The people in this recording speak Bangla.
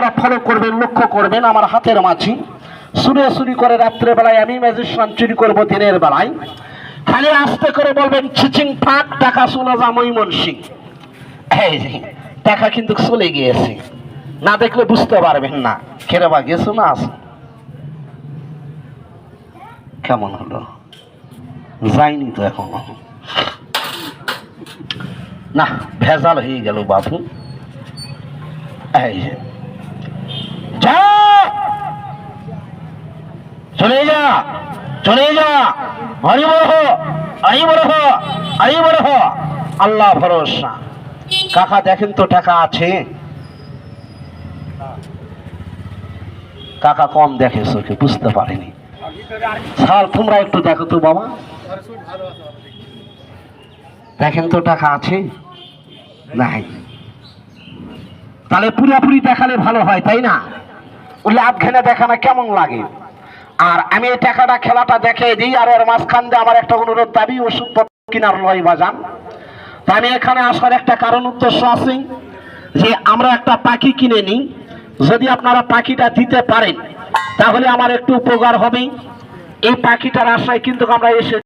আপনারা ফলো করবেন, লক্ষ্য করবেন আমার হাতের মাঝি। সুরে সুরি করে রাত্রে বেলায় আমি ম্যাজিস্ট্রান চুরি করব দিনের বেলায়। খালি আস্তে করে বলবেন, ছিচিং ফাঁক টাকা চলে যা মৈমন সিং টাকা কিন্তু চলে গিয়েছে। না দেখলে বুঝতে পারবেন না। খেরে বা গেছো না আসো কেমন হলো? যাইনি তো এখনও। না, ভেজাল হয়ে গেল বাবু এই যে। যা চলে যা চলে যা। হরি বড় হরি বড় হরি বড় আল্লাহ ভরসা। কাকা, দেখেন তো টাকা আছে? কাকা কম দেখে চোখে, বুঝতে পারেনি। স্যার, তোমরা একটু দেখো তো বাবা। দেখেন তো টাকা আছে? নাই। তাহলে পুরাপুরি দেখালে ভালো হয়, তাই না? লাভ ঘেনে দেখানো কেমন লাগে? আর আমি এই টাকাটা, খেলাটা দেখে দিই আর এর মাঝখান দিয়ে আমার একটা অনুরোধ, দাবি ওষুধপত্র কিনার লয় বাজান। তা আমি এখানে আসার একটা কারণ, উদ্দেশ্য আছে যে আমরা একটা পাখি কিনে নিই। যদি আপনারা পাখিটা দিতে পারেন, তাহলে আমার একটু উপকার হবে। এই পাখিটার আশায় কিন্তু আমরা এসে